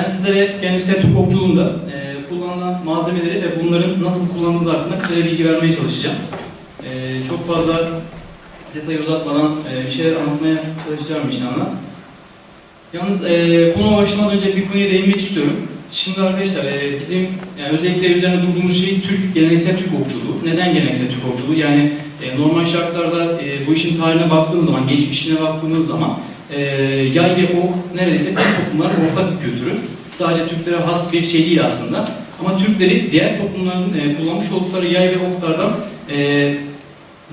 Ben sizlere kendisine Türk okçuluğunda e, kullanılan malzemeleri ve bunların nasıl kullanıldığı hakkında kısaca bilgi vermeye çalışacağım. E, çok fazla detayı uzatmadan e, bir şeyler anlatmaya çalışacağım inşallah. Yalnız e, konu başlamadan önce bir konuya değinmek istiyorum. Şimdi arkadaşlar e, bizim yani özellikle üzerine durduğumuz şey Türk, geleneksel Türk okçuluğu. Neden geleneksel Türk okçuluğu? Yani e, normal şartlarda e, bu işin tarihine baktığınız zaman, geçmişine baktığınız zaman e, yay ve ok neredeyse tüm toplumların ortak bir kültürü. Sadece Türklere has bir şey değil aslında. Ama Türkleri diğer toplumların e, kullanmış oldukları yay ve oklardan e,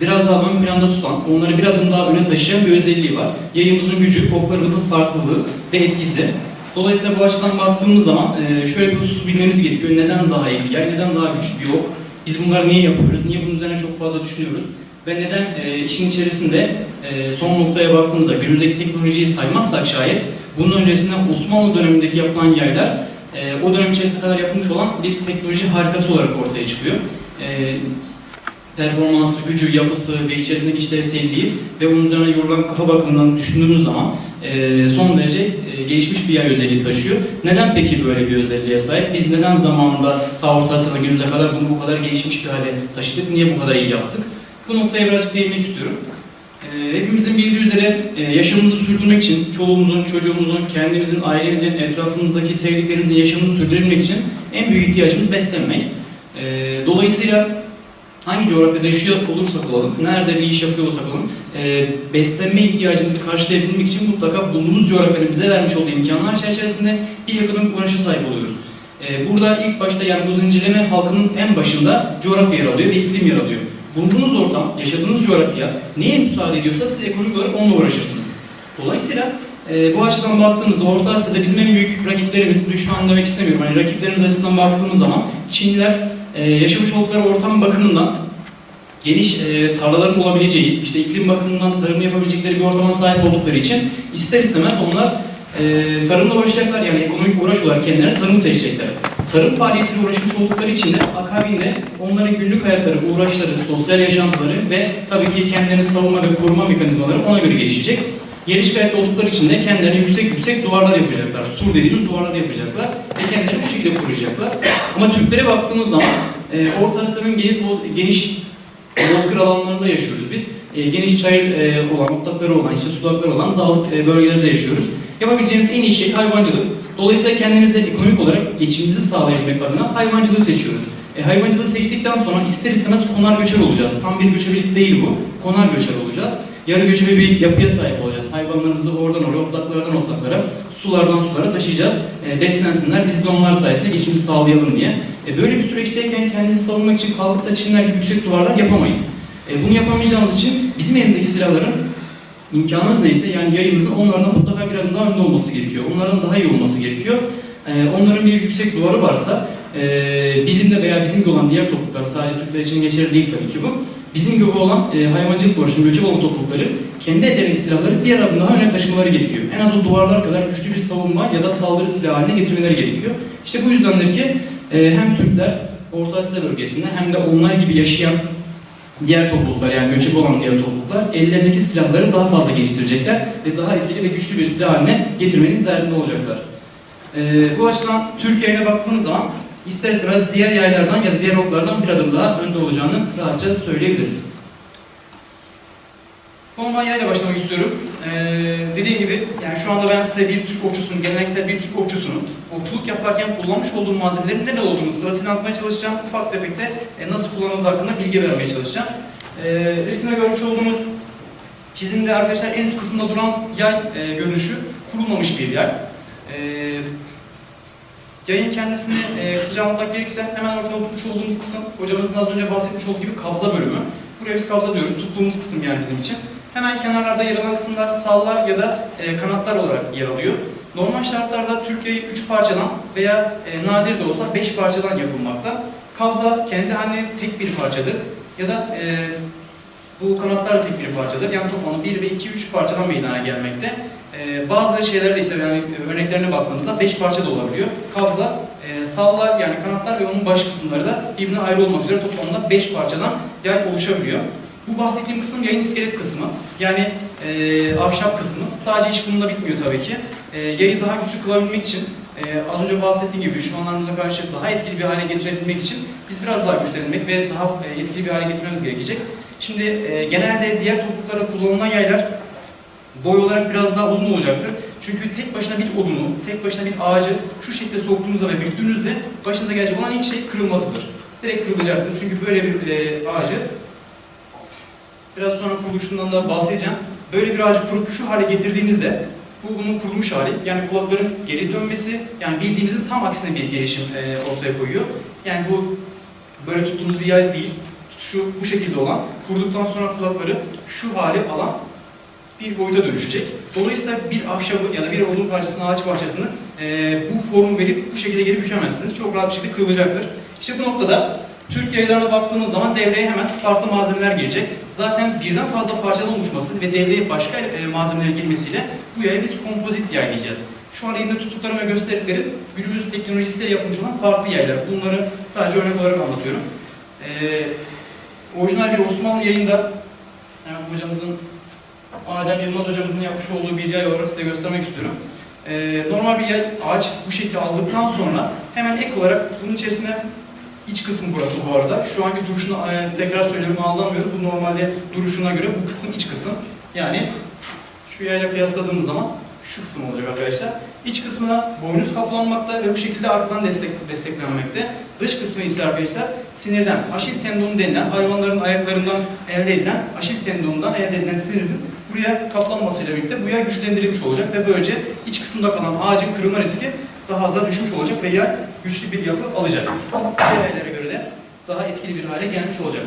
biraz daha ön planda tutan, onları bir adım daha öne taşıyan bir özelliği var. Yayımızın gücü, oklarımızın farklılığı ve etkisi. Dolayısıyla bu açıdan baktığımız zaman e, şöyle bir husus bilmemiz gerekiyor. Neden daha iyi bir yay, neden daha güçlü bir ok? Biz bunları niye yapıyoruz? Niye bunun üzerine çok fazla düşünüyoruz? Ve neden e, işin içerisinde e, son noktaya baktığımızda günümüzdeki teknolojiyi saymazsak şayet bunun öncesinden Osmanlı dönemindeki yapılan yaylar e, o dönem içerisinde kadar yapılmış olan bir teknoloji harikası olarak ortaya çıkıyor. E, performansı, gücü, yapısı ve içerisindeki işlevselliği ve bunun üzerine yorulan kafa bakımından düşündüğümüz zaman e, son derece e, gelişmiş bir yay özelliği taşıyor. Neden peki böyle bir özelliğe sahip? Biz neden zamanında ta Orta Asya'da günümüze kadar bunu bu kadar gelişmiş bir hale taşıdık? Niye bu kadar iyi yaptık? Bu noktaya birazcık değinmek istiyorum. E, hepimizin bildiği üzere e, yaşamımızı sürdürmek için, çoluğumuzun, çocuğumuzun, kendimizin, ailemizin, etrafımızdaki sevdiklerimizin yaşamını sürdürebilmek için en büyük ihtiyacımız beslenmek. E, dolayısıyla hangi coğrafyada yaşıyor olursak olalım, nerede bir iş yapıyor olsak olalım, e, beslenme ihtiyacımızı karşılayabilmek için mutlaka bulunduğumuz coğrafyanın bize vermiş olduğu imkanlar çerçevesinde bir ekonomik uğraşa sahip oluyoruz. E, burada ilk başta yani bu zincirleme halkının en başında coğrafya yer alıyor ve iklim yer alıyor. Bulunduğunuz ortam, yaşadığınız coğrafya neye müsaade ediyorsa siz ekonomik olarak onunla uğraşırsınız. Dolayısıyla e, bu açıdan baktığımızda Orta Asya'da bizim en büyük rakiplerimiz, düşman demek istemiyorum, hani rakiplerimiz açısından baktığımız zaman Çinliler e, yaşamış oldukları ortam bakımından geniş e, tarlaların olabileceği, işte iklim bakımından tarım yapabilecekleri bir ortama sahip oldukları için ister istemez onlar e, tarımla uğraşacaklar. Yani ekonomik uğraş olarak kendilerine tarım seçecekler. Tarım faaliyetiyle uğraşmış oldukları için de akabinde onların günlük hayatları, uğraşları, sosyal yaşantıları ve tabii ki kendilerini savunma ve koruma mekanizmaları ona göre gelişecek. Gelişik hayatta oldukları için de kendilerine yüksek yüksek duvarlar yapacaklar. Sur dediğimiz duvarlar yapacaklar ve kendilerini bu şekilde koruyacaklar. Ama Türklere baktığımız zaman e, Orta Asya'nın geniş, geniş bozkır alanlarında yaşıyoruz biz. E, geniş çayır e, olan, otlakları olan, işte sulakları olan dağlık e, bölgelerde yaşıyoruz. Yapabileceğimiz en iyi şey hayvancılık. Dolayısıyla kendimize ekonomik olarak geçimimizi sağlayabilmek adına hayvancılığı seçiyoruz. E, hayvancılığı seçtikten sonra ister istemez konar göçer olacağız. Tam bir göçebelik değil bu. Konar göçer olacağız. Yarı göçebe bir yapıya sahip olacağız. Hayvanlarımızı oradan oraya, otlaklardan otlaklara, sulardan sulara taşıyacağız. E, beslensinler, biz de onlar sayesinde geçimimizi sağlayalım diye. E, böyle bir süreçteyken kendimizi savunmak için kalkıp da Çinler gibi yüksek duvarlar yapamayız. E, bunu yapamayacağımız için bizim elimizdeki silahların imkanımız neyse yani yayımızın onlardan mutlaka bir adım daha önde olması gerekiyor. Onlardan daha iyi olması gerekiyor. E, onların bir yüksek duvarı varsa e, bizim de veya bizim gibi olan diğer topluluklar sadece Türkler için geçerli değil tabii ki bu. Bizim gibi olan e, hayvancılık uğraşan göçebe olan toplulukları kendi ellerindeki silahları bir adım daha öne taşımaları gerekiyor. En az o duvarlar kadar güçlü bir savunma ya da saldırı silahı haline getirmeleri gerekiyor. İşte bu yüzdendir ki e, hem Türkler Orta Asya bölgesinde hem de onlar gibi yaşayan diğer topluluklar yani göçebe olan diğer topluluklar ellerindeki silahları daha fazla geliştirecekler ve daha etkili ve güçlü bir silah haline getirmenin derdinde olacaklar. Ee, bu açıdan Türkiye'ye baktığımız zaman ister istemez diğer yaylardan ya da diğer oklardan bir adım daha önde olacağını rahatça söyleyebiliriz. Konuma yayla başlamak istiyorum. Ee, dediğim gibi yani şu anda ben size bir Türk okçusunun, geleneksel bir Türk okçusunun okçuluk yaparken kullanmış olduğum malzemelerin neler olduğunu sırasıyla anlatmaya çalışacağım. Ufak tefek e, nasıl kullanıldığı hakkında bilgi vermeye çalışacağım. Ee, resimde görmüş olduğunuz çizimde arkadaşlar en üst kısımda duran yay e, görünüşü kurulmamış bir yay. Ee, yayın kendisini e, kısaca anlatmak gerekirse hemen ortada tutmuş olduğumuz kısım hocamızın az önce bahsetmiş olduğu gibi kabza bölümü. Buraya biz kabza diyoruz. Tuttuğumuz kısım yani bizim için. Hemen kenarlarda yer alan kısımlar sallar ya da e, kanatlar olarak yer alıyor. Normal şartlarda Türkiye'yi 3 parçadan veya e, nadir de olsa 5 parçadan yapılmakta. Kabza kendi haline tek bir parçadır. Ya da e, bu kanatlar tek bir parçadır. Yani toplamda 1 ve 2, 3 parçadan meydana gelmekte. E, bazı şeylerde ise yani örneklerine baktığımızda 5 parça da olabiliyor. Kabza, e, sallar yani kanatlar ve onun baş kısımları da birbirine ayrı olmak üzere toplamda 5 parçadan yay oluşabiliyor. Bu bahsettiğim kısım yayın iskelet kısmı. Yani e, ahşap kısmı. Sadece iş bununla bitmiyor tabii ki. E, yayı daha güçlü kılabilmek için Ee, az önce bahsettiğim gibi düşmanlarımıza karşı daha etkili bir hale getirebilmek için biz biraz daha güçlenmek ve daha e, etkili bir hale getirmemiz gerekecek. Şimdi e, genelde diğer topluluklarda kullanılan yaylar boy olarak biraz daha uzun olacaktır. Çünkü tek başına bir odunu, tek başına bir ağacı şu şekilde soktuğunuzda ve büktüğünüzde başınıza gelecek olan ilk şey kırılmasıdır. Direkt kırılacaktır. Çünkü böyle bir e, ağacı biraz sonra kuruluşundan da bahsedeceğim. Böyle bir ağacı kurup şu hale getirdiğinizde bu bunun kurulmuş hali. Yani kulakların geri dönmesi, yani bildiğimizin tam aksine bir gelişim e, ortaya koyuyor. Yani bu böyle tuttuğumuz bir yay değil, şu bu şekilde olan, kurduktan sonra kulakları şu hale alan bir boyuta dönüşecek. Dolayısıyla bir ahşabı ya da bir odun parçasını, ağaç parçasını e, bu formu verip bu şekilde geri bükemezsiniz. Çok rahat bir şekilde kırılacaktır. İşte bu noktada Türk yaylarına baktığınız zaman devreye hemen farklı malzemeler girecek. Zaten birden fazla parçadan oluşması ve devreye başka e, malzemelerin girmesiyle bu yaya biz kompozit yay diyeceğiz. Şu an elimde tuttuklarım ve gösterdiklerim günümüz teknolojisiyle yapılmış olan farklı yaylar. Bunları sadece örnek olarak anlatıyorum. E, orijinal bir Osmanlı yayında hemen hocamızın Adem Yılmaz hocamızın yapmış olduğu bir yay olarak size göstermek istiyorum. Ee, normal bir yay, ağaç bu şekilde aldıktan sonra hemen ek olarak bunun içerisine iç kısmı burası bu arada. Şu anki duruşunu e, tekrar söylüyorum aldanmıyorum. Bu normalde duruşuna göre bu kısım iç kısım. Yani şu yayla kıyasladığımız zaman şu kısım olacak arkadaşlar. İç kısmına boynuz kaplanmakta ve bu şekilde arkadan destek, desteklenmekte. Dış kısmı ise arkadaşlar sinirden, aşil tendonu denilen hayvanların ayaklarından elde edilen aşil tendonundan elde edilen sinirin buraya kaplanmasıyla birlikte bu yay güçlendirilmiş olacak ve böylece iç kısımda kalan ağacın kırılma riski daha aza düşmüş olacak ve yay güçlü bir yapı alacak. Diğer yaylere göre de daha etkili bir hale gelmiş olacak.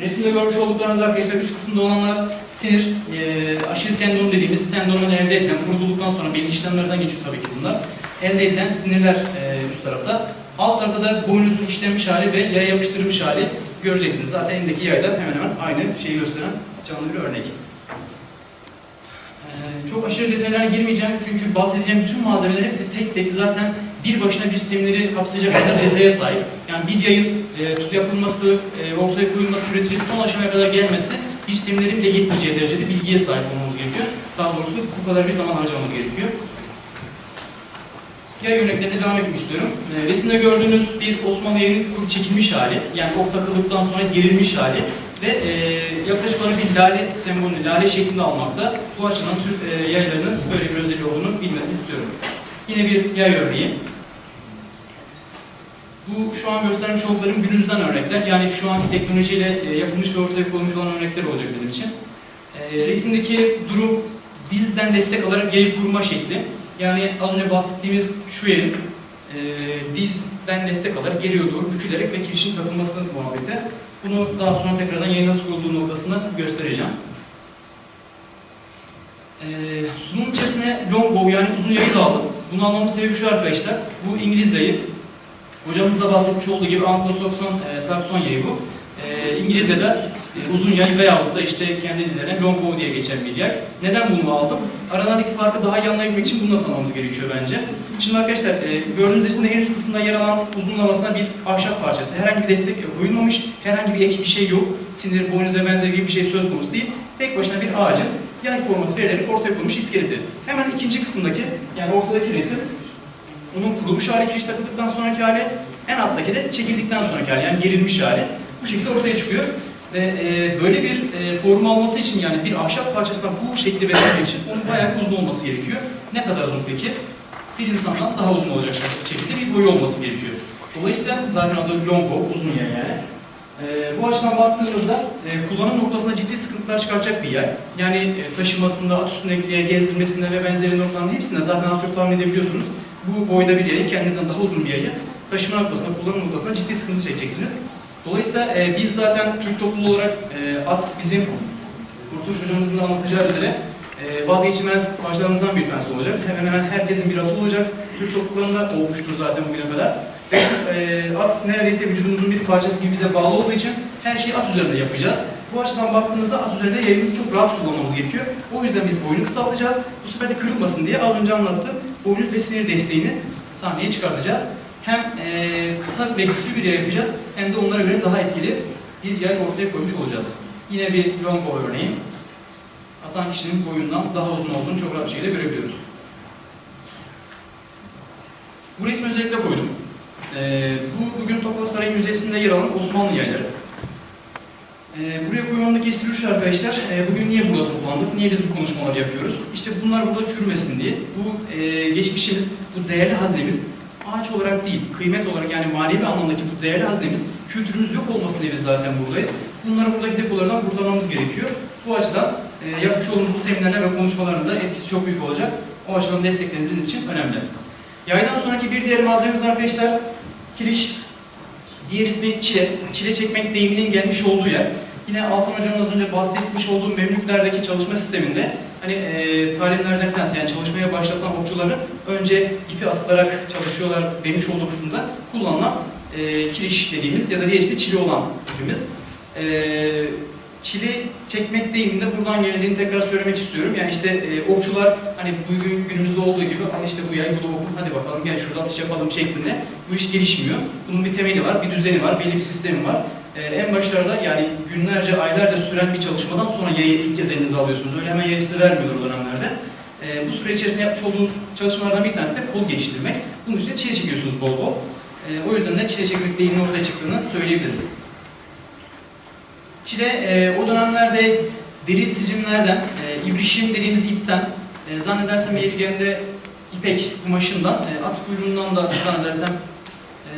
Resimde görmüş olduklarınız arkadaşlar üst kısımda olanlar sinir, e, aşil tendon dediğimiz tendondan elde edilen, kurutulduktan sonra belli işlemlerden geçiyor tabii ki bunlar. Elde edilen sinirler e, üst tarafta. Alt tarafta da boynuzun işlenmiş hali ve yaya yapıştırılmış hali göreceksiniz. Zaten elindeki yayda hemen hemen aynı şeyi gösteren canlı bir örnek. Ee, Çok aşırı detaylara girmeyeceğim çünkü bahsedeceğim bütün malzemeler hepsi tek tek zaten bir başına bir semineri kapsayacak kadar detaya sahip. Yani bir yayın e, tut yapılması, e, ortaya koyulması, üretilip son aşamaya kadar gelmesi bir seminerin bile yetmeyeceği derecede bilgiye sahip olmamız gerekiyor. Daha doğrusu bu kadar bir zaman harcamamız gerekiyor. Yay örneklerine devam etmek istiyorum. E, resimde gördüğünüz bir Osmanlı yayının kur çekilmiş hali, yani ok takıldıktan sonra gerilmiş hali ve e, yaklaşık olarak bir lale sembolü, lale şeklinde almakta. Bu açıdan Türk e, yaylarının böyle bir özelliği olduğunu bilmenizi istiyorum. Yine bir yay örneği. Bu şu an göstermiş olduklarım günümüzden örnekler. Yani şu anki teknolojiyle e, yapılmış ve ortaya konulmuş olan örnekler olacak bizim için. E, resimdeki durum dizden destek alarak yayı kurma şekli. Yani az önce bahsettiğimiz şu yerin e, dizden destek alarak geriye doğru bükülerek ve kirişin takılması muhabbeti. Bunu daha sonra tekrardan yayın nasıl kurulduğu noktasında göstereceğim. Ee, sunum içerisine longbow yani uzun yayı da aldım. Bunu almamın sebebi şu arkadaşlar. Bu İngiliz yayı. Hocamız da bahsetmiş olduğu gibi Anglo-Sakson e, Sakson yayı bu. E, İngilizce'de e, uzun yay veyahut da işte kendi dillerine longbow diye geçen bir yay. Neden bunu aldım? Aralarındaki farkı daha iyi anlayabilmek için bunu tanımamız gerekiyor bence. Şimdi arkadaşlar e, gördüğünüz resimde en üst kısmında yer alan uzunlamasına bir ahşap parçası. Herhangi bir destek koyulmamış, herhangi bir ek bir şey yok. Sinir, boynuz ve benzeri gibi bir şey söz konusu değil. Tek başına bir ağacın yay formatı verilerek ortaya konmuş iskeleti. Hemen ikinci kısımdaki yani ortadaki resim onun kurulmuş hali kiriş takıldıktan sonraki hali, en alttaki de çekildikten sonraki hali yani gerilmiş hali. Bu şekilde ortaya çıkıyor. Ve e, böyle bir e, form alması için yani bir ahşap parçasına bu şekli verebilmek için onun bayağı uzun olması gerekiyor. Ne kadar uzun peki? Bir insandan daha uzun olacak şekilde bir boyu olması gerekiyor. Dolayısıyla zaten adı longbow, uzun yay yani. E, bu açıdan baktığımızda e, kullanım noktasında ciddi sıkıntılar çıkaracak bir yay. Yani e, taşımasında, at üstünde gezdirmesinde ve benzeri noktaların hepsinde zaten az çok tahmin edebiliyorsunuz. Bu boyda bir yayı, kendinizden daha uzun bir yayı taşıma noktasında, kullanım noktasında ciddi sıkıntı çekeceksiniz. Dolayısıyla e, biz zaten Türk topluluğu olarak e, at bizim Kurtuluş hocamızın da anlatacağı üzere e, vazgeçilmez başlarımızdan bir tanesi olacak. Hemen hemen herkesin bir atı olacak. Türk topluluklarında olmuştur zaten bugüne kadar. E, at neredeyse vücudumuzun bir parçası gibi bize bağlı olduğu için her şeyi at üzerinde yapacağız. Bu açıdan baktığımızda at üzerinde yayımızı çok rahat kullanmamız gerekiyor. O yüzden biz boynu kısaltacağız. Bu sefer de kırılmasın diye az önce anlattım. Boynuz ve sinir desteğini sahneye çıkartacağız. Hem e, kısa ve güçlü bir yay yapacağız hem de onlara göre daha etkili bir yay ortaya koymuş olacağız. Yine bir longbow örneği. Atan kişinin boyundan daha uzun olduğunu çok rahat bir şekilde görebiliyoruz. Bu resmi özellikle koydum. Ee, bu bugün Topkapı Sarayı Müzesi'nde yer alan Osmanlı yayları. Ee, buraya koymamdaki espri şu arkadaşlar, e, bugün niye burada toplandık, niye biz bu konuşmaları yapıyoruz? İşte bunlar burada çürümesin diye. Bu e, geçmişimiz, bu değerli haznemiz ağaç olarak değil, kıymet olarak yani manevi anlamdaki bu değerli haznemiz kültürümüz yok olmasın diye biz zaten buradayız. Bunları buradaki depolardan kurtarmamız gerekiyor. Bu açıdan e, yapmış olduğumuz bu seminerler ve konuşmaların da etkisi çok büyük olacak. O açıdan destekleriniz bizim için önemli. Yaydan sonraki bir diğer malzememiz arkadaşlar kiriş. Diğer ismi çile. Çile çekmek deyiminin gelmiş olduğu yer. Yine Altan Hocam'ın az önce bahsetmiş olduğu Memlüklerdeki çalışma sisteminde hani e, talimlerden bir tanesi yani çalışmaya başlatan okçuların önce ipi asılarak çalışıyorlar demiş olduğu kısımda kullanılan e, kiriş dediğimiz ya da diğer ismi çile olan ipimiz. E, çile çekmek deyiminde buradan geldiğini tekrar söylemek istiyorum. Yani işte e, okçular hani bugün günümüzde olduğu gibi al işte bu yay bu da okum hadi bakalım gel şurada atış yapalım şeklinde bu iş gelişmiyor. Bunun bir temeli var, bir düzeni var, belli bir sistemi var. Ee, en başlarda yani günlerce, aylarca süren bir çalışmadan sonra yayı ilk kez elinize alıyorsunuz. Öyle hemen yayı size vermiyorlar o dönemlerde. Ee, bu süre içerisinde yapmış olduğunuz çalışmalardan bir tanesi de kol geliştirmek. Bunun için de çile çekiyorsunuz bol bol. Ee, o yüzden de çile çekmek deyiminin ortaya çıktığını söyleyebiliriz. Çile e, o dönemlerde deri sicimlerden, e, ibrişim dediğimiz ipten, e, zannedersem yeri geldiğinde ipek kumaşından, e, at kuyruğundan da zannedersem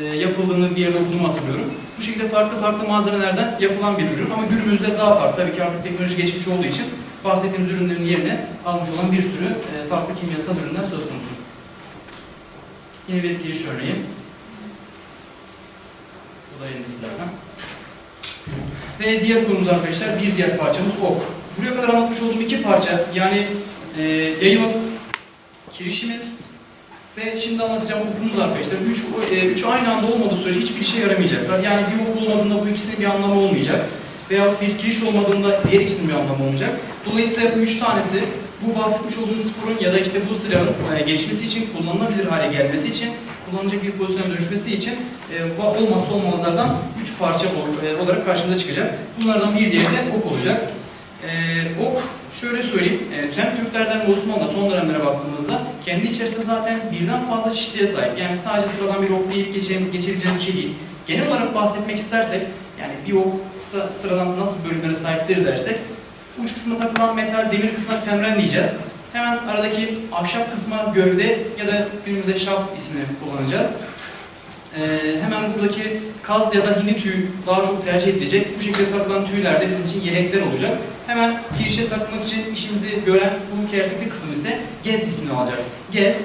e, yapıldığını bir yerde okuduğumu hatırlıyorum. Bu şekilde farklı farklı malzemelerden yapılan bir ürün ama günümüzde daha farklı. Tabii ki artık teknoloji geçmiş olduğu için bahsettiğimiz ürünlerin yerine almış olan bir sürü e, farklı kimyasal ürünler söz konusu. Yine bir giriş örneği. Bu da elimizde zaten. Ve diğer konumuz arkadaşlar bir diğer parçamız ok. Buraya kadar anlatmış olduğum iki parça yani e, yayımız, kirişimiz ve şimdi anlatacağım okumuz arkadaşlar. Üç, e, üç aynı anda olmadığı sürece hiçbir işe yaramayacaklar. Yani bir ok olmadığında bu ikisinin bir anlamı olmayacak. Veya bir giriş olmadığında diğer ikisinin bir anlamı olmayacak. Dolayısıyla bu üç tanesi bu bahsetmiş olduğumuz sporun ya da işte bu silahın e, gelişmesi için, kullanılabilir hale gelmesi için, kullanılacak bir pozisyona dönüşmesi için e, olmazsa olmazlardan üç parça e, olarak karşımıza çıkacak. Bunlardan bir diğeri de ok olacak. Ok Şöyle söyleyeyim, hem Türklerden ve Osmanlı son dönemlere baktığımızda kendi içerisinde zaten birden fazla çeşitliğe sahip. Yani sadece sıradan bir ok geçe- geçebileceğim bir şey değil. Genel olarak bahsetmek istersek, yani bir ok sıra- sıradan nasıl bölümlere sahiptir dersek, uç kısmına takılan metal, demir kısmına temren diyeceğiz. Hemen aradaki ahşap kısma gövde ya da günümüzde şaft ismini kullanacağız. Ee, hemen buradaki kaz ya da hindi tüyü daha çok tercih edilecek. Bu şekilde takılan tüyler de bizim için yelekler olacak. Hemen girişe takmak için işimizi gören bu kertikli kısım ise gez ismini alacak. Gez,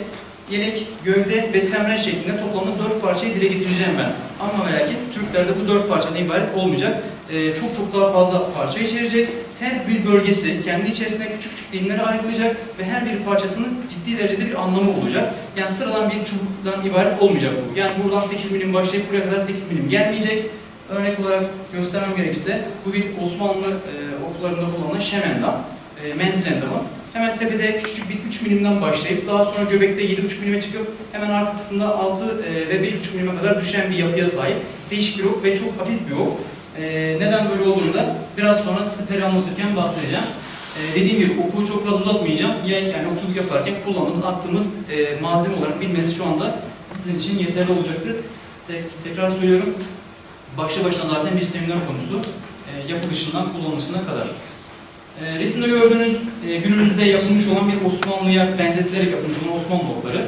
yelek, gövde ve temren şeklinde toplamda dört parçayı dile getireceğim ben. Ama ve lakin Türklerde bu dört parçadan ibaret olmayacak. Ee, çok çok daha fazla parça içerecek. Her bir bölgesi kendi içerisinde küçük küçük dilimlere ayrılacak ve her bir parçasının ciddi derecede bir anlamı olacak. Yani sıradan bir çubuktan ibaret olmayacak bu. Yani buradan 8 milim başlayıp buraya kadar 8 milim gelmeyecek. Örnek olarak göstermem gerekirse bu bir Osmanlı e, okullarında kullanılan şemendam, e, menzil endamı. Hemen tepede küçük bir 3 milimden başlayıp daha sonra göbekte 7,5 milime çıkıp hemen arka kısmında 6 e, ve 5,5 milime kadar düşen bir yapıya sahip. Değişik bir ok ve çok hafif bir ok. E, neden böyle olduğunu da biraz sonra size anlatırken bahsedeceğim. E, dediğim gibi oku çok fazla uzatmayacağım. Yani, yani okçuluk yaparken kullandığımız, attığımız e, malzeme olarak bilmeniz şu anda sizin için yeterli olacaktır. Tek- tekrar söylüyorum, başlı başına zaten bir seminer konusu. E, yapılışından kullanılışına kadar. E, resimde gördüğünüz günümüzde yapılmış olan bir Osmanlı'ya benzetilerek yapılmış olan Osmanlı okları.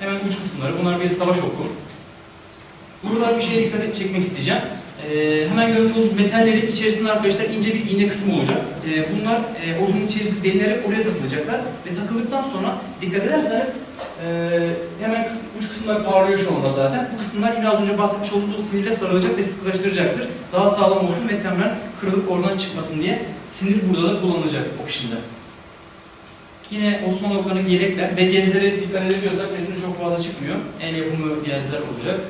Hemen uç kısımları, bunlar bir savaş oku. Burada bir şeye dikkat çekmek isteyeceğim. E, hemen görmüş olduğunuz metallerin içerisinde arkadaşlar ince bir iğne kısmı olacak. E, bunlar e, odunun içerisinde delinerek oraya takılacaklar ve takıldıktan sonra dikkat ederseniz e, hemen uç kısımlar parlıyor şu anda zaten. Bu kısımlar yine az önce bahsetmiş olduğumuz o sinirle sarılacak ve sıkılaştıracaktır. Daha sağlam olsun ve temren kırılıp oradan çıkmasın diye sinir burada da kullanılacak ok işinde. Yine Osmanlı oklarındaki yelekler ve gezlere dikkat ediyorsak resim çok fazla çıkmıyor. El yapımı gezler olacak.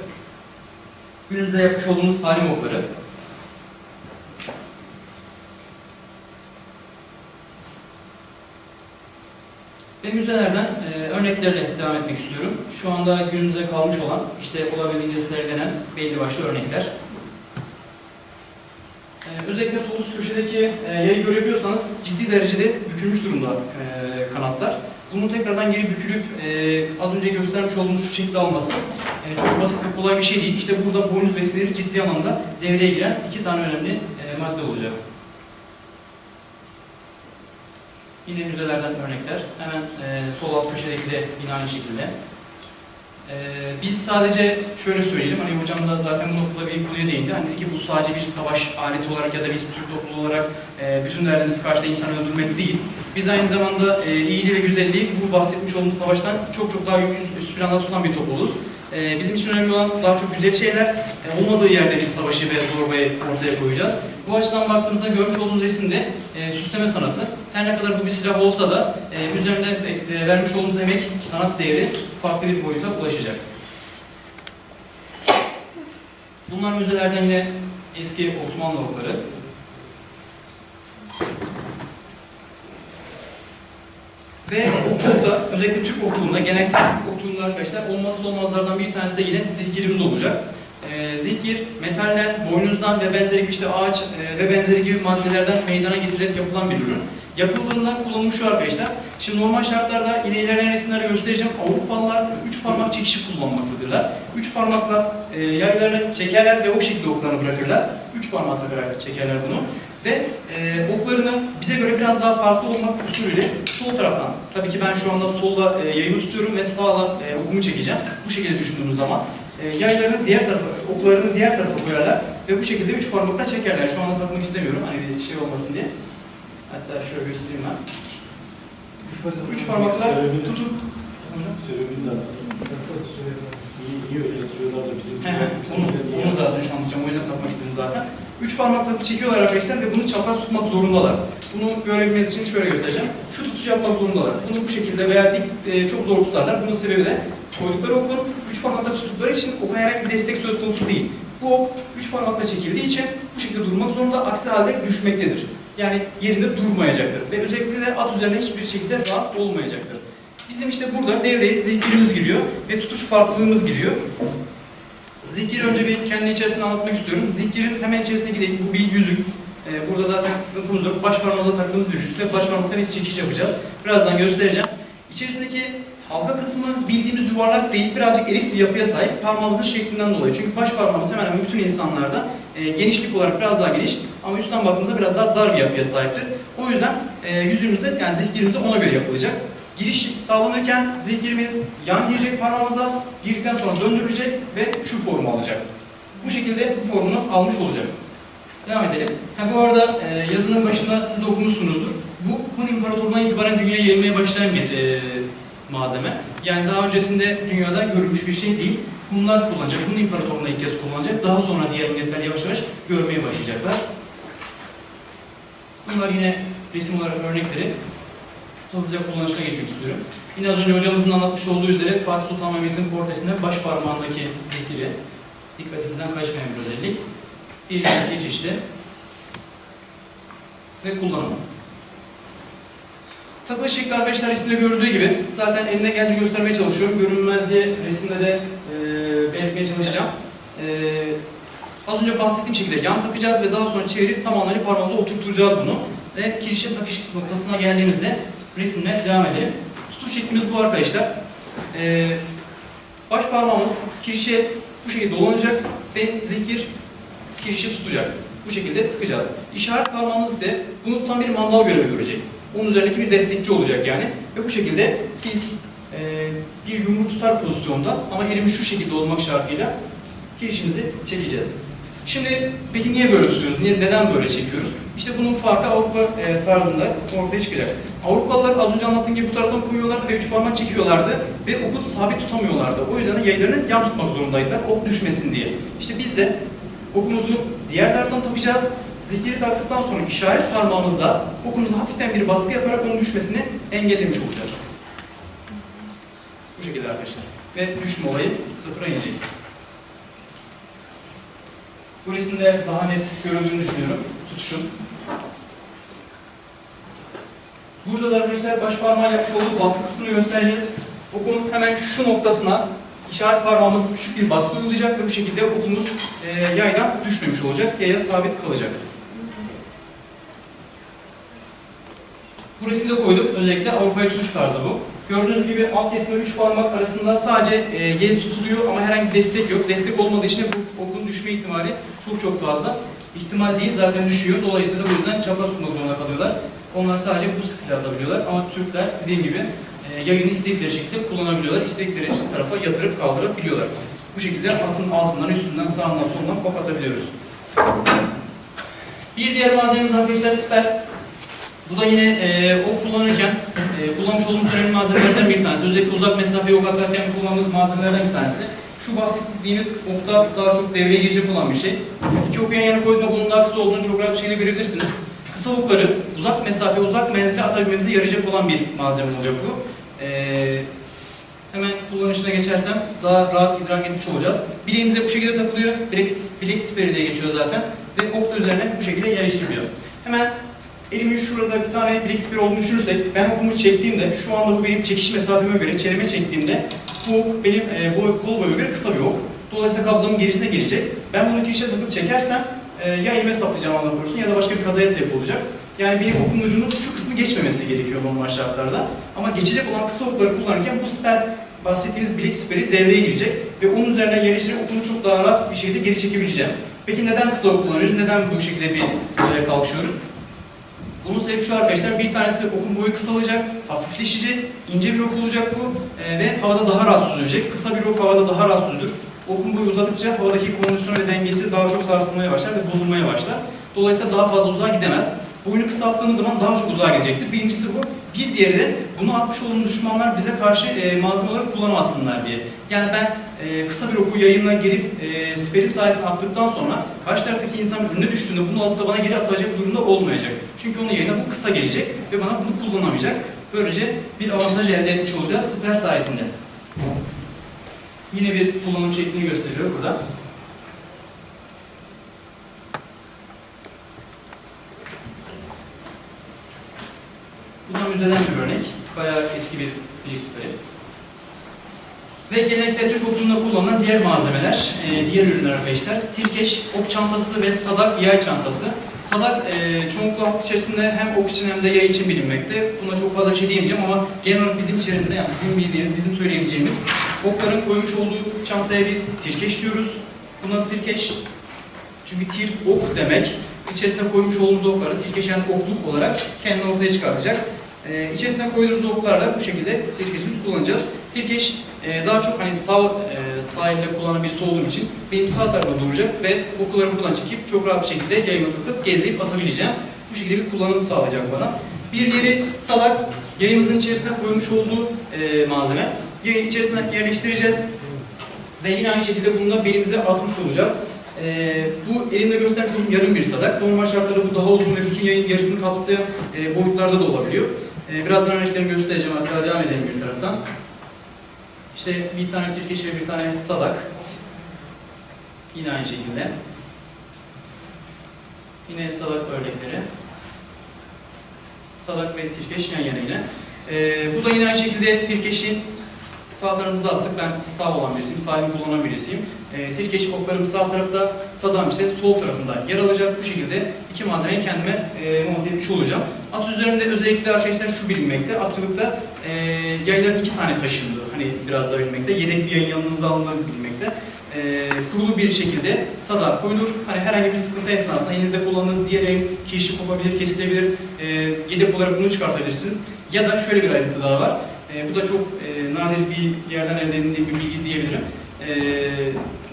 Günümüzde yapmış olduğumuz talim okları. Ve müzelerden e, örneklerle devam etmek istiyorum. Şu anda günümüze kalmış olan, işte olabildiğince sergilenen belli başlı örnekler. E, özellikle sol üst köşedeki e, yayı görebiliyorsanız ciddi derecede bükülmüş durumda e, kanatlar. Bunun tekrardan geri bükülüp e, az önce göstermiş olduğumuz şu şekilde alması e, çok basit ve kolay bir şey değil. İşte burada boynuz ve ciddi anlamda devreye giren iki tane önemli e, madde olacak. Yine müzelerden örnekler. Hemen e, sol alt köşedeki de yine aynı şekilde. E, biz sadece şöyle söyleyelim, hani hocam da zaten bu noktada bir konuya değindi. Hani ki bu sadece bir savaş aleti olarak ya da biz Türk topluluğu olarak e, bütün derdimiz karşıda insan öldürmek değil. Biz aynı zamanda e, iyiliği ve güzelliği bu bahsetmiş olduğumuz savaştan çok çok daha üst planda tutan bir topluluğuz. E, bizim için önemli olan daha çok güzel şeyler, e, olmadığı yerde biz savaşı ve zorbayı ortaya koyacağız. Bu açıdan baktığımızda görmüş olduğunuz resimde e, süsleme sanatı. Her ne kadar bu bir silah olsa da e, üzerinde e, vermiş olduğumuz emek, sanat değeri farklı bir boyuta ulaşacak. Bunlar müzelerden yine eski Osmanlı okları. Ve okçulukta, özellikle Türk okçuluğunda, geleneksel Türk okçuluğunda arkadaşlar olmazsa olmazlardan bir tanesi de yine zilgirimiz olacak. Ee, zilgir, metalden, boynuzdan ve benzeri gibi işte ağaç e, ve benzeri gibi maddelerden meydana getirilerek yapılan bir ürün. Yapıldığında kullanımı şu arkadaşlar. Şimdi normal şartlarda yine ilerleyen resimlerde göstereceğim. Avrupalılar üç parmak çekişi kullanmaktadırlar. Üç parmakla e, yaylarını çekerler ve o şekilde oklarını bırakırlar. Üç parmak takarak çekerler bunu. Ve e, oklarını bize göre biraz daha farklı olmak usulüyle sol taraftan, tabii ki ben şu anda solda e, yayımı tutuyorum ve sağla e, okumu çekeceğim. Bu şekilde düşündüğümüz zaman e, yaylarını diğer tarafa, oklarını diğer tarafa koyarlar ve bu şekilde üç parmakla çekerler. Şu anda takmak istemiyorum hani şey olmasın diye. Hatta şöyle göstereyim ben. Üç parmakla Sebebini- tutup Hocam? Sebebinden iyi, iyi öyle yatırıyorlar da bizim He onu, onu zaten şu an anlatacağım. O yüzden takmak istedim zaten. Üç parmakla çekiyorlar arkadaşlar ve bunu çapraz tutmak zorundalar. Bunu görebilmeniz için şöyle göstereceğim. Şu tutuşu yapmak zorundalar. Bunu bu şekilde veya dik e, çok zor tutarlar. Bunun sebebi de koydukları okun üç parmakla tuttukları için oka herhangi bir destek söz konusu değil. Bu ok üç parmakla çekildiği için bu şekilde durmak zorunda. Aksi halde düşmektedir. Yani yerinde durmayacaktır. Ve özellikle de at üzerinde hiçbir şekilde rahat olmayacaktır. Bizim işte burada devreye zikirimiz giriyor ve tutuş farklılığımız giriyor. Zikir önce bir kendi içerisinde anlatmak istiyorum. Zikirin hemen içerisindeki de bu bir yüzük. Ee, burada zaten sıkıntımız yok. Baş parmağımıza taktığımız bir yüzük baş parmaktan biz çekiş yapacağız. Birazdan göstereceğim. İçerisindeki halka kısmı bildiğimiz yuvarlak değil, birazcık elipsi yapıya sahip parmağımızın şeklinden dolayı. Çünkü baş parmağımız hemen hemen bütün insanlarda e, genişlik olarak biraz daha geniş ama üstten baktığımızda biraz daha dar bir yapıya sahiptir. O yüzden e, yüzüğümüzde yani zikirimiz de ona göre yapılacak. Giriş sağlanırken zikirimiz yan girecek parmağımıza, girdikten sonra döndürülecek ve şu formu alacak. Bu şekilde bu formunu almış olacak. Devam edelim. Ha, bu arada e, yazının başında siz de okumuşsunuzdur. Bu Hun İmparatorluğu'na itibaren dünyaya yayılmaya başlayan bir e, malzeme. Yani daha öncesinde dünyada görülmüş bir şey değil. Hunlar kullanacak, Hun İmparatorluğu'na ilk kez kullanacak. Daha sonra diğer milletler yavaş yavaş görmeye başlayacaklar. Bunlar yine resim olarak örnekleri. Hızlıca kullanışına geçmek istiyorum. Yine az önce hocamızın anlatmış olduğu üzere Fatih Sultan Mehmet'in portresinde baş parmağındaki zikiri dikkatimizden kaçmayan bir özellik. Bir geçişte ve kullanımı. Takılış şekli arkadaşlar resimde görüldüğü gibi zaten eline gelince göstermeye çalışıyorum. Görünmezliği resimde de e, belirtmeye çalışacağım. E, az önce bahsettiğim şekilde yan takacağız ve daha sonra çevirip tam anlamıyla parmağımıza oturtacağız bunu. Ve kirişe takış noktasına geldiğimizde resimle devam edelim. Tutuş şeklimiz bu arkadaşlar. E, baş parmağımız kirişe bu şekilde dolanacak ve zikir kirişi tutacak. Bu şekilde sıkacağız. İşaret parmağımız ise bunu tutan bir mandal görevi görecek. Onun üzerindeki bir destekçi olacak yani. Ve bu şekilde biz e, bir yumruk tutar pozisyonda ama elimiz şu şekilde olmak şartıyla kirişimizi çekeceğiz. Şimdi peki niye böyle tutuyoruz? Niye, neden böyle çekiyoruz? İşte bunun farkı Avrupa e, tarzında ortaya çıkacak. Avrupalılar az önce anlattığım gibi bu taraftan koyuyorlardı ve üç parmak çekiyorlardı ve oku sabit tutamıyorlardı. O yüzden de yaylarını yan tutmak zorundaydılar ok düşmesin diye. İşte biz de okumuzu diğer taraftan takacağız. Zikiri taktıktan sonra işaret parmağımızla okumuza hafiften bir baskı yaparak onun düşmesini engellemiş olacağız. Bu şekilde arkadaşlar. Ve düşme olayı sıfıra inecek. Bu resimde daha net görüldüğünü düşünüyorum. Tutuşun. Burada da arkadaşlar baş parmağın yapmış olduğu baskı kısmını göstereceğiz. Okun hemen şu noktasına işaret parmağımız küçük bir baskı uygulayacak ve bu şekilde okumuz e, yaydan düşmemiş olacak, yaya sabit kalacak. Bu resimde koydum. Özellikle Avrupa'ya tutuş tarzı bu. Gördüğünüz gibi alt kesimde 3 parmak arasında sadece e, gez tutuluyor ama herhangi destek yok. Destek olmadığı için bu okun düşme ihtimali çok çok fazla. İhtimal değil zaten düşüyor. Dolayısıyla bu yüzden çapraz tutmak zorunda kalıyorlar. Onlar sadece bu stile atabiliyorlar ama Türkler dediğim gibi e, yayını istedikleri şekilde kullanabiliyorlar. İstedikleri tarafa yatırıp kaldırabiliyorlar. Bu şekilde atın altından, üstünden, sağından, solundan ok atabiliyoruz. Bir diğer malzememiz arkadaşlar siper. Bu da yine e, ok kullanırken e, kullanmış olduğumuz önemli malzemelerden bir tanesi. Özellikle uzak mesafeye ok atarken kullandığımız malzemelerden bir tanesi. Şu bahsettiğimiz okta daha çok devreye girecek olan bir şey. İki oku yan yana koyduğunda bunun daha kısa olduğunu çok rahat bir şekilde görebilirsiniz. Kısa okları uzak mesafe, uzak menzile atabilmemize yarayacak olan bir malzeme olacak bu. E, hemen kullanışına geçersem daha rahat idrak etmiş olacağız. Bileğimize bu şekilde takılıyor. Bilek, bilek siperi diye geçiyor zaten. Ve ok da üzerine bu şekilde yerleştiriliyor. Hemen elimin şurada bir tane bilek siperi olduğunu düşünürsek ben okumu çektiğimde şu anda bu benim çekiş mesafeme göre çeneme çektiğimde bu ok benim e, bu kol boyuma göre kısa bir ok. Dolayısıyla kabzamın gerisine gelecek. Ben bunu kirişe takıp çekersem e, ya elime saplayacağım Allah korusun ya da başka bir kazaya sebep olacak. Yani benim okumun ucunun şu kısmı geçmemesi gerekiyor normal şartlarda. Ama geçecek olan kısa okları kullanırken bu siper bahsettiğimiz bilek siperi devreye girecek ve onun üzerine yerleştirip okumu çok daha rahat bir şekilde geri çekebileceğim. Peki neden kısa ok kullanıyoruz? Neden bu şekilde bir e, kalkışıyoruz? Bunun sebebi şu arkadaşlar, bir tanesi okun boyu kısalacak, hafifleşecek, ince bir ok olacak bu e, ve havada daha rahat süzülecek. Kısa bir ok havada daha rahat süzülür. Okun boyu uzadıkça havadaki kondisyon ve dengesi daha çok sarsılmaya başlar ve bozulmaya başlar. Dolayısıyla daha fazla uzağa gidemez. Boyunu kısalttığınız zaman daha çok uzağa gidecektir. Birincisi bu. Bir diğeri de bunu atmış olduğumuz düşmanlar bize karşı e, malzeme olarak kullanamasınlar diye. Yani ben e, kısa bir oku yayınla gelip e, siperim sayesinde attıktan sonra karşı taraftaki insanın önüne düştüğünde bunu alıp da bana geri atacak durumda olmayacak. Çünkü onun yayına bu kısa gelecek ve bana bunu kullanamayacak. Böylece bir avantaj elde etmiş olacağız siper sayesinde. Yine bir kullanım şeklini gösteriyor burada. Bu da müzeden bir örnek. Bayağı eski bir bilgi siperi. Ve geleneksel Türk okçuluğunda kullanılan diğer malzemeler, e, diğer ürünler arkadaşlar. Tirkeş, ok çantası ve sadak yay çantası. Sadak e, çoğunlukla halk içerisinde hem ok için hem de yay için bilinmekte. Buna çok fazla şey diyemeyeceğim ama genel olarak bizim içerimizde yani bizim bildiğimiz, bizim söyleyebileceğimiz okların koymuş olduğu çantaya biz tirkeş diyoruz. Buna tirkeş çünkü tir ok demek. İçerisine koymuş olduğumuz okları tirkeşen okluk olarak kendini ortaya çıkartacak. Ee, içerisine koyduğumuz oklarla bu şekilde tirkeşimizi kullanacağız. Tirkeş e, daha çok hani sağ e, sağ kullanan birisi olduğum için benim sağ tarafa duracak ve oklarımı buradan çekip çok rahat bir şekilde yayımı takıp gezleyip atabileceğim. Bu şekilde bir kullanım sağlayacak bana. Bir diğeri salak. Yayımızın içerisine koymuş olduğu e, malzeme. Yayın içerisine yerleştireceğiz. Ve yine aynı şekilde bunu da belimize asmış olacağız. Ee, bu elimde göstermiş olduğum yarım bir sadak. Normal şartlarda bu daha uzun ve bütün yayın yarısını kapsayan e, boyutlarda da olabiliyor. E, birazdan örneklerini göstereceğim. Hatta devam edelim bir taraftan. İşte bir tane tirkeş ve bir tane sadak. Yine aynı şekilde. Yine sadak örnekleri. Sadak ve tirkeş yan yana yine. E, bu da yine aynı şekilde tirkeşin Sağ tarafımıza astık. Ben sağ olan birisiyim, sağ elimi kullanan birisiyim. E, Tirkeş oklarım sağ tarafta, sadam ise sol tarafında yer alacak. Bu şekilde iki malzemeyi kendime e, monte etmiş olacağım. At üzerinde özellikle arkadaşlar şu bilinmekte. Atçılıkta e, yayların iki tane taşındığı, hani biraz da bilinmekte. Yedek bir yayın yanınıza alındığı bilinmekte. E, kurulu bir şekilde sada koyulur. Hani herhangi bir sıkıntı esnasında elinizde kullandığınız diğer yayın kirişi kopabilir, kesilebilir. E, yedek olarak bunu çıkartabilirsiniz. Ya da şöyle bir ayrıntı daha var. E, bu da çok e, nadir bir yerden elde edildiğim bir bilgi diyebilirim. E,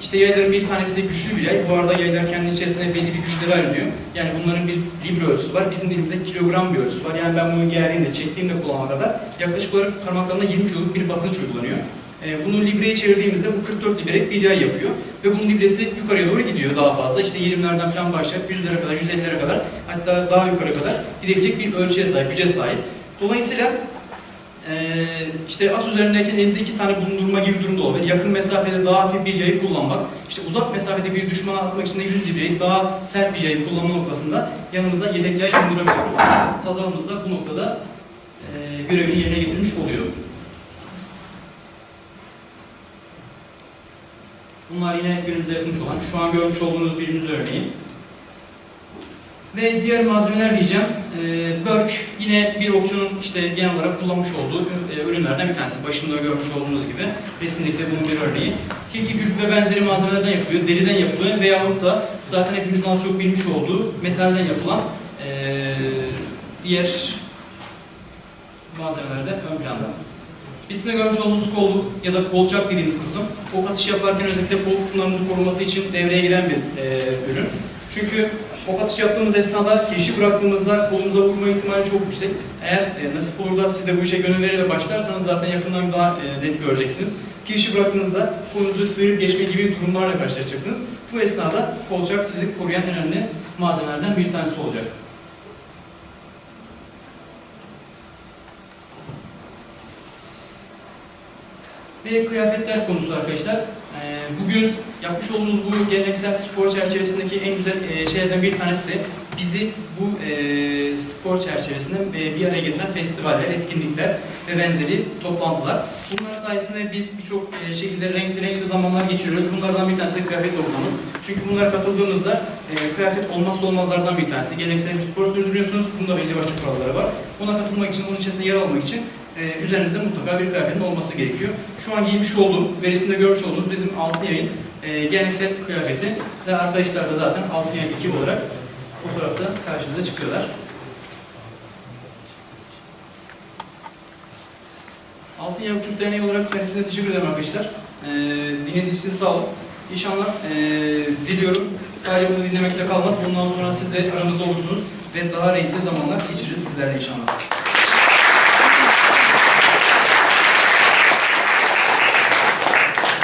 işte yayların bir tanesi de güçlü bir yay. Bu arada yaylar kendi içerisinde belli bir güçleri ayrılıyor. Yani bunların bir libre ölçüsü var. Bizim dilimizde kilogram bir ölçüsü var. Yani ben bunu gerdiğimde, çektiğimde kullanana kadar yaklaşık olarak parmaklarında 20 kiloluk bir basınç uygulanıyor. E, bunu libreye çevirdiğimizde bu 44 librek bir yay yapıyor. Ve bunun libresi yukarıya doğru gidiyor daha fazla. İşte 20'lerden falan başlayıp 100'lere kadar, 150'lere kadar hatta daha yukarı kadar gidebilecek bir ölçüye sahip, güce sahip. Dolayısıyla ee, işte at üzerindeyken elinizde iki tane bulundurma gibi bir durum olabilir. Yakın mesafede daha hafif bir yayı kullanmak, işte uzak mesafede bir düşmana atmak için de 100 libreyi daha sert bir yayı kullanma noktasında yanımızda yedek yay bulundurabiliyoruz. Sadağımız da bu noktada e, görevini yerine getirmiş oluyor. Bunlar yine günümüzde yapılmış olan, şu an görmüş olduğunuz bir müze örneği. Ve diğer malzemeler diyeceğim. Ee, Börk yine bir okçunun işte genel olarak kullanmış olduğu e, ürünlerden bir tanesi. Başında görmüş olduğunuz gibi resimdeki de bunun bir örneği. Tilki kürk ve benzeri malzemelerden yapılıyor, deriden yapılıyor veyahut da zaten hepimizin az çok bilmiş olduğu metalden yapılan ee, diğer malzemeler de ön planda. Üstünde görmüş olduğunuz kolluk ya da kolçak dediğimiz kısım, ok atışı yaparken özellikle kol kısımlarımızı koruması için devreye giren bir e, ürün. Çünkü ok atışı yaptığımız esnada kirişi bıraktığımızda kolumuza vurma ihtimali çok yüksek. Eğer e, nasip olur da siz de bu işe gönül verir ve başlarsanız zaten yakından daha e, net göreceksiniz. Kirişi bıraktığınızda kolunuzu sıyırıp geçme gibi durumlarla karşılaşacaksınız. Bu esnada kolçak sizi koruyan önemli malzemelerden bir tanesi olacak. Ve kıyafetler konusu arkadaşlar. Ee, Bugün yapmış olduğumuz bu geleneksel spor çerçevesindeki en güzel e, şeylerden bir tanesi de bizi bu e, spor çerçevesinde e, bir araya getiren festivaller, etkinlikler ve benzeri toplantılar. Bunlar sayesinde biz birçok şekilde renkli renkli zamanlar geçiriyoruz. Bunlardan bir tanesi de kıyafet olmamız. Çünkü bunlara katıldığımızda kıyafet olmazsa olmazlardan bir tanesi. Geleneksel bir spor sürdürüyorsunuz. Bunda belli başlı kuralları var. Buna katılmak için, bunun içerisinde yer almak için e, üzerinizde mutlaka bir kıyafetin olması gerekiyor. Şu an giymiş olduğum, verisinde görmüş olduğunuz bizim 6 yayın e, geleneksel kıyafeti ve arkadaşlar da zaten 6 yayın ekip olarak fotoğrafta karşınıza çıkıyorlar. Altın Yavukçuk Derneği olarak ben hepinize teşekkür ederim arkadaşlar. E, dinlediğiniz için sağ olun. İnşallah e, diliyorum sadece bunu dinlemekle kalmaz. Bundan sonra siz de aramızda olursunuz ve daha renkli zamanlar geçiririz sizlerle inşallah.